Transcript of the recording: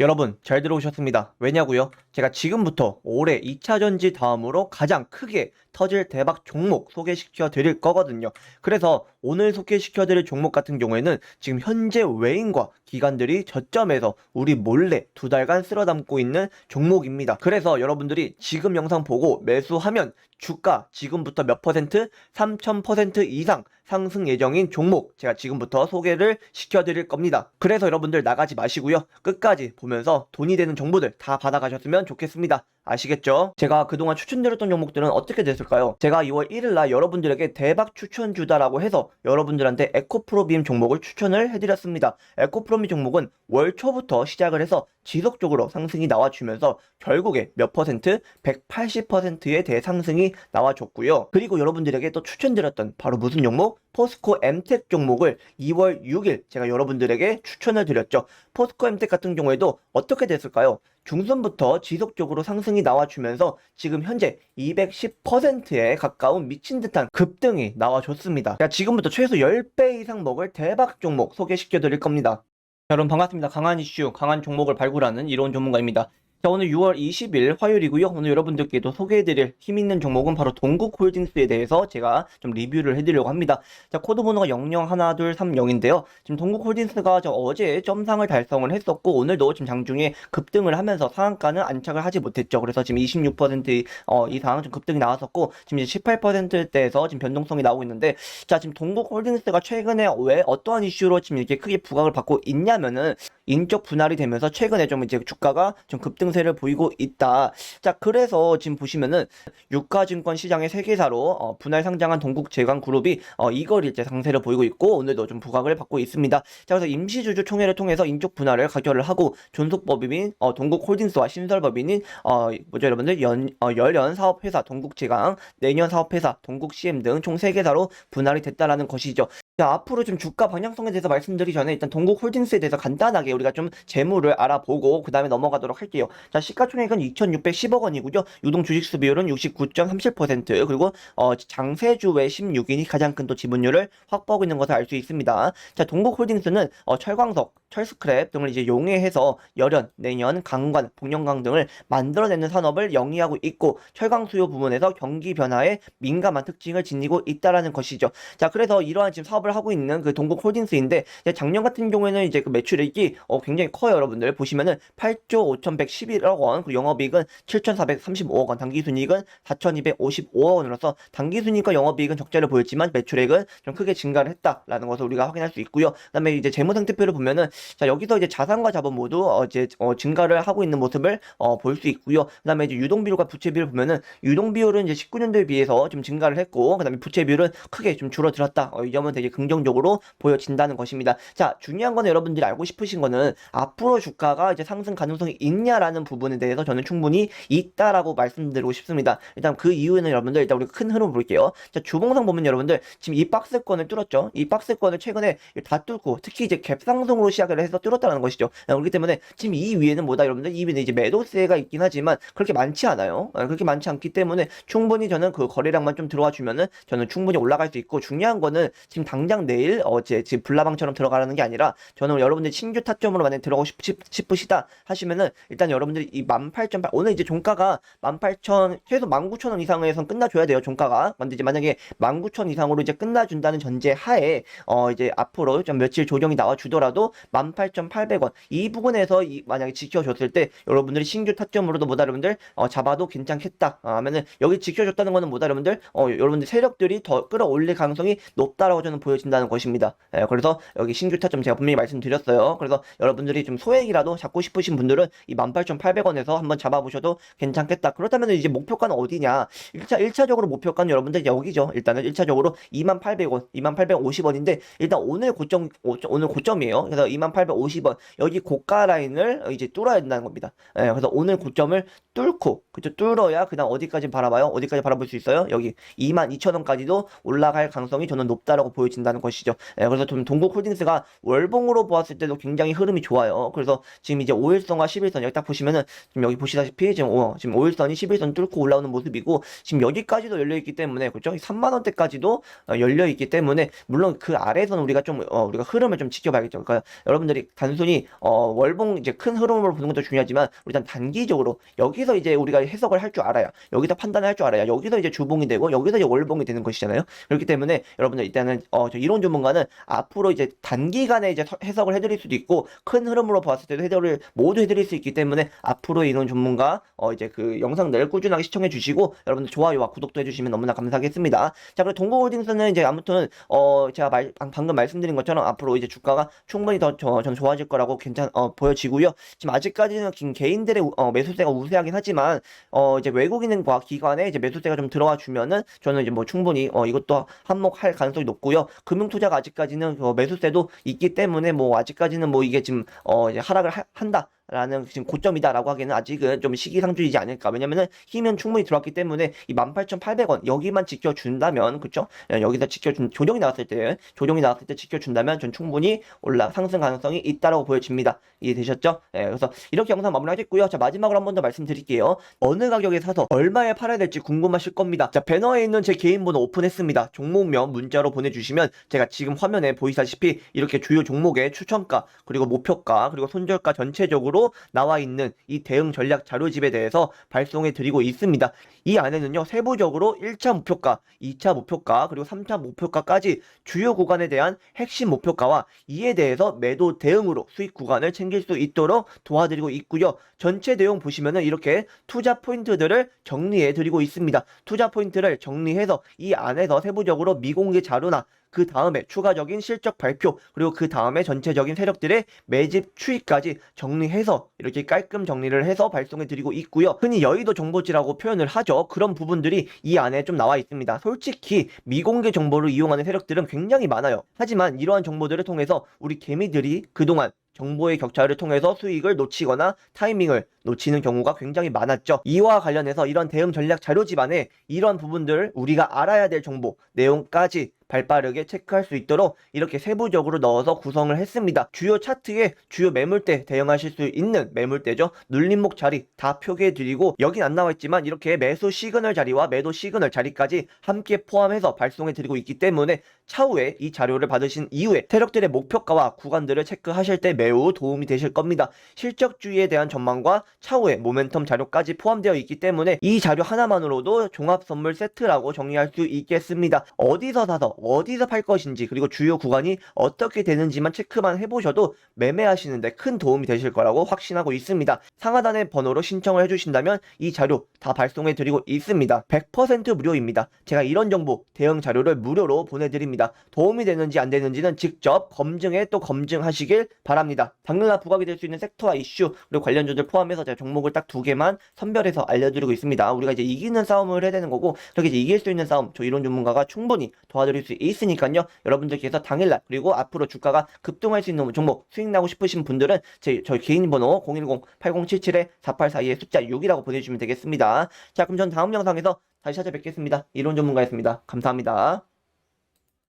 여러분 잘 들어오셨습니다. 왜냐고요? 제가 지금부터 올해 2차 전지 다음으로 가장 크게 터질 대박 종목 소개시켜 드릴 거거든요. 그래서 오늘 소개시켜 드릴 종목 같은 경우에는 지금 현재 외인과 기관들이 저점에서 우리 몰래 두 달간 쓸어 담고 있는 종목입니다. 그래서 여러분들이 지금 영상 보고 매수하면 주가 지금부터 몇 퍼센트? 3000% 이상 상승 예정인 종목 제가 지금부터 소개를 시켜드릴 겁니다. 그래서 여러분들 나가지 마시고요. 끝까지 보면서 돈이 되는 정보들 다 받아가셨으면 좋겠습니다. 아시겠죠? 제가 그동안 추천드렸던 종목들은 어떻게 됐을까요? 제가 2월 1일 날 여러분들에게 대박 추천주다라고 해서 여러분들한테 에코프로빔 종목을 추천을 해드렸습니다. 에코프로빔 종목은 월 초부터 시작을 해서 지속적으로 상승이 나와주면서 결국에 몇 퍼센트? 180%의 대상승이 나와줬고요. 그리고 여러분들에게 또 추천드렸던 바로 무슨 종목? 포스코 엠텍 종목을 2월 6일 제가 여러분들에게 추천을 드렸죠. 포스코 엠텍 같은 경우에도 어떻게 됐을까요? 중순부터 지속적으로 상승이 나와주면서 지금 현재 210%에 가까운 미친 듯한 급등이 나와줬습니다. 자, 지금부터 최소 10배 이상 먹을 대박 종목 소개시켜 드릴 겁니다. 자, 여러분 반갑습니다. 강한 이슈, 강한 종목을 발굴하는 이론 전문가입니다. 자, 오늘 6월 20일 화요일이고요. 오늘 여러분들께도 소개해드릴 힘 있는 종목은 바로 동국홀딩스에 대해서 제가 좀 리뷰를 해드리려고 합니다. 자, 코드 번호가 001230인데요. 지금 동국홀딩스가 저 어제 점상을 달성을 했었고 오늘도 지금 장중에 급등을 하면서 상한가는 안착을 하지 못했죠. 그래서 지금 26% 어, 이상 좀 급등이 나왔었고 지금 이제 18%대에서 지금 변동성이 나오고 있는데 자, 지금 동국홀딩스가 최근에 왜 어떠한 이슈로 지금 이렇게 크게 부각을 받고 있냐면은 인적 분할이 되면서 최근에 좀 이제 주가가 좀 급등 세를 보이고 있다. 자, 그래서 지금 보시면은 유가증권 시장의 세계사로 어, 분할 상장한 동국제광그룹이 어, 이걸 이제 상세를 보이고 있고 오늘도 좀 부각을 받고 있습니다. 자, 그래서 임시주주 총회를 통해서 인적 분할을 가결을 하고 존속법인인 어, 동국홀딩스와 신설법인인 어, 뭐죠 여러분들 연, 어, 열연 사업회사 동국제광, 내년 사업회사 동국CM 등총 3개사로 분할이 됐다라는 것이죠. 자, 앞으로 좀 주가 방향성에 대해서 말씀드리기 전에 일단 동국홀딩스에 대해서 간단하게 우리가 좀 재무를 알아보고 그 다음에 넘어가도록 할게요. 자, 시가총액은 2,610억 원이고요. 유동 주식수 비율은 69.37% 그리고 어, 장세주 외 16인이 가장 큰 또 지분율을 확보하고 있는 것을 알 수 있습니다. 자, 동국홀딩스는 어, 철광석, 철스크랩 등을 이제 용해해서 열연, 내년, 강관, 복령강 등을 만들어내는 산업을 영위하고 있고 철강 수요 부분에서 경기 변화에 민감한 특징을 지니고 있다라는 것이죠. 자, 그래서 이러한 지금 사업을 하고 있는 그 동국홀딩스인데 작년 같은 경우에는 이제 그 매출액이 어, 굉장히 커요, 여러분들 보시면은 8조 5,111억 원, 그리고 영업이익은 7,435억 원, 당기순이익은 4,255억 원으로서 당기순이익과 영업이익은 적자를 보였지만 매출액은 좀 크게 증가를 했다라는 것을 우리가 확인할 수 있고요. 그다음에 이제 재무상태표를 보면은 자 여기서 이제 자산과 자본 모두 어, 이제 어, 증가를 하고 있는 모습을 어, 볼 수 있고요. 그다음에 이제 유동 비율과 부채 비율을 보면은 유동 비율은 이제 19년도에 비해서 좀 증가를 했고 그다음에 부채 비율은 크게 좀 줄어들었다. 어, 이 점은 되게 긍정적으로 보여진다는 것입니다. 자 중요한 거는 여러분들이 알고 싶으신 거는 앞으로 주가가 이제 상승 가능성이 있냐라는 부분에 대해서 저는 충분히 있다라고 말씀드리고 싶습니다. 일단 그 이유는 여러분들 일단 우리 큰 흐름 볼게요. 자 주봉상 보면 여러분들 지금 이 박스권을 뚫었죠. 이 박스권을 최근에 다 뚫고 특히 이제 갭상승으로 시작 을 해서 뚫었다는 것이죠. 어, 그렇기 때문에 지금 이 위에는 뭐다 여러분들 이 위에는 이제 매도세가 있긴 하지만 그렇게 많지 않아요. 어, 그렇게 많지 않기 때문에 충분히 저는 그 거래량만 좀 들어와 주면은 저는 충분히 올라갈 수 있고 중요한 거는 지금 당장 내일 어제 지금 불나방처럼 들어가라는 게 아니라 저는 여러분들 신규 타점으로 만약 들어가고 싶, 싶, 으시다 하시면은 일단 여러분들이 이 18,800 오늘 이제 종가가 18,000 최소 19,000원 이상에선 끝나줘야 돼요 종가가 근데 이제 만약에 19,000 이상으로 이제 끝나준다는 전제 하에 어 이제 앞으로 좀 며칠 조정이 나와 주더라도 18,800원. 이 부분에서 이 만약에 지켜줬을 때 여러분들이 신규 타점으로도 뭐다 여러분들 어, 잡아도 괜찮겠다. 아, 하면은 여기 지켜줬다는 거는 뭐다 여러분들 어, 여러분들 세력들이 더 끌어올릴 가능성이 높다라고 저는 보여진다는 것입니다. 예, 그래서 여기 신규 타점 제가 분명히 말씀드렸어요. 그래서 여러분들이 좀 소액이라도 잡고 싶으신 분들은 이 18,800원에서 한번 잡아보셔도 괜찮겠다. 그렇다면 이제 목표가는 어디냐? 1차 1차적으로 목표가는 여러분들 여기죠. 일단은 1차적으로 28,800원 28,850원인데 일단 오늘 고점 오- 오늘 고점이에요. 그래서 28,850원. 여기 고가 라인을 이제 뚫어야 된다는 겁니다. 예, 그래서 오늘 고점을 뚫고 그죠 뚫어야 그다음 어디까지 바라봐요? 어디까지 바라볼 수 있어요? 여기 22,000원까지도 올라갈 가능성이 저는 높다라고 보여진다는 것이죠. 예, 그래서 좀 동국홀딩스가 월봉으로 보았을 때도 굉장히 흐름이 좋아요. 그래서 지금 이제 5일선과 11선 여기 딱 보시면은 지금 여기 보시다시피 지금, 어, 지금 5일선이 11선 뚫고 올라오는 모습이고 지금 여기까지도 열려 있기 때문에 그죠 3만 원대까지도 어, 열려 있기 때문에 물론 그 아래에서는 우리가 좀 어, 우리가 흐름을 좀 지켜봐야겠죠. 그러니까 여러분 들이 단순히 어, 월봉 이제 큰 흐름으로 보는 것도 중요하지만 일단 단기적으로 여기서 이제 우리가 해석을 할 줄 알아야 여기서 판단을 할줄 알아야 여기서 이제 주봉이 되고 여기서 이제 월봉이 되는 것이잖아요. 그렇기 때문에 여러분들 일단은 어, 저 이론 전문가는 앞으로 이제 단기간에 이제 서- 해석을 해드릴 수도 있고 큰 흐름으로 봤을 때도 해석을 모두 해드릴 수 있기 때문에 앞으로 이론 전문가 어, 이제 그 영상들 꾸준하게 시청해 주시고 여러분들 좋아요와 구독도 해주시면 너무나 감사하겠습니다. 자 그리고 동고홀딩스는 이제 아무튼 어 제가 말, 방- 방금 말씀드린 것처럼 앞으로 이제 주가가 충분히 더 저, 전 좋아질 거라고 괜찮 어, 보여지고요. 지금 아직까지는 긴 개인들의 우- 어, 매수세가 우세하긴 하지만 어 이제 외국인과 기관에 이제 매수세가 좀 들어와 주면은 저는 이제 뭐 충분히 어 이것도 한몫할 가능성이 높고요. 금융 투자가 아직까지는 어, 매수세도 있기 때문에 뭐 아직까지는 뭐 이게 지금 어 이제 하락을 하- 한다. 라는 지금 고점이다라고 하기에는 아직은 좀 시기상조이지 않을까. 왜냐면은 힘은 충분히 들어왔기 때문에 이 18,800원 여기만 지켜준다면 그쵸? 예, 여기서 지켜준 조정이 나왔을 때 조정이 나왔을 때 지켜준다면 전 충분히 올라 상승 가능성이 있다라고 보여집니다. 이해되셨죠? 예, 그래서 이렇게 영상 마무리하겠고요. 자 마지막으로 한 번 더 말씀드릴게요. 어느 가격에 사서 얼마에 팔아야 될지 궁금하실 겁니다. 자 배너에 있는 제 개인 번호 오픈했습니다. 종목명 문자로 보내주시면 제가 지금 화면에 보이시다시피 이렇게 주요 종목의 추천가 그리고 목표가 그리고 손절가 전체적으로 나와 있는 이 대응 전략 자료집에 대해서 발송해 드리고 있습니다. 이 안에는요 세부적으로 1차 목표가, 2차 목표가 그리고 3차 목표가까지 주요 구간에 대한 핵심 목표가와 이에 대해서 매도 대응으로 수익 구간을 챙길 수 있도록 도와드리고 있고요. 전체 내용 보시면은 이렇게 투자 포인트들을 정리해 드리고 있습니다. 투자 포인트를 정리해서 이 안에서 세부적으로 미공개 자료나 그 다음에 추가적인 실적 발표 그리고 그 다음에 전체적인 세력들의 매집 추이까지 정리해서 이렇게 깔끔 정리를 해서 발송해 드리고 있고요. 흔히 여의도 정보지라고 표현을 하죠. 그런 부분들이 이 안에 좀 나와 있습니다. 솔직히 미공개 정보를 이용하는 세력들은 굉장히 많아요. 하지만 이러한 정보들을 통해서 우리 개미들이 그동안 정보의 격차를 통해서 수익을 놓치거나 타이밍을 놓치는 경우가 굉장히 많았죠. 이와 관련해서 이런 대응 전략 자료집 안에 이런 부분들 우리가 알아야 될 정보 내용까지 발빠르게 체크할 수 있도록 이렇게 세부적으로 넣어서 구성을 했습니다. 주요 차트에 주요 매물대 대응하실 수 있는 매물대죠. 눌림목 자리 다 표기해 드리고 여긴 안 나와 있지만 이렇게 매수 시그널 자리와 매도 시그널 자리까지 함께 포함해서 발송해 드리고 있기 때문에 차후에 이 자료를 받으신 이후에 세력들의 목표가와 구간들을 체크하실 때 매우 도움이 되실 겁니다. 실적주의에 대한 전망과 차후에 모멘텀 자료까지 포함되어 있기 때문에 이 자료 하나만으로도 종합 선물 세트라고 정리할 수 있겠습니다. 어디서 사서 어디서 팔 것인지 그리고 주요 구간이 어떻게 되는지만 체크만 해보셔도 매매하시는데 큰 도움이 되실 거라고 확신하고 있습니다. 상하단의 번호로 신청을 해주신다면 이 자료 다 발송해 드리고 있습니다. 100% 무료입니다. 제가 이런 정보 대응 자료를 무료로 보내드립니다. 도움이 되는지 안 되는지는 직접 검증해 또 검증하시길 바랍니다. 당연한 부각이 될 수 있는 섹터와 이슈 그리고 관련주들 포함해서 제가 종목을 딱 두 개만 선별해서 알려드리고 있습니다. 우리가 이제 이기는 싸움을 해야 되는 거고 그렇게 이제 이길 수 있는 싸움 저 이론 전문가가 충분히 도와드릴 수 있으니까요. 여러분들께서 당일날 그리고 앞으로 주가가 급등할 수 있는 종목 수익 나고 싶으신 분들은 제 저희 개인 번호 010-8077-4842의 숫자 6이라고 보내주시면 되겠습니다. 자 그럼 전 다음 영상에서 다시 찾아뵙겠습니다. 이론 전문가였습니다. 감사합니다.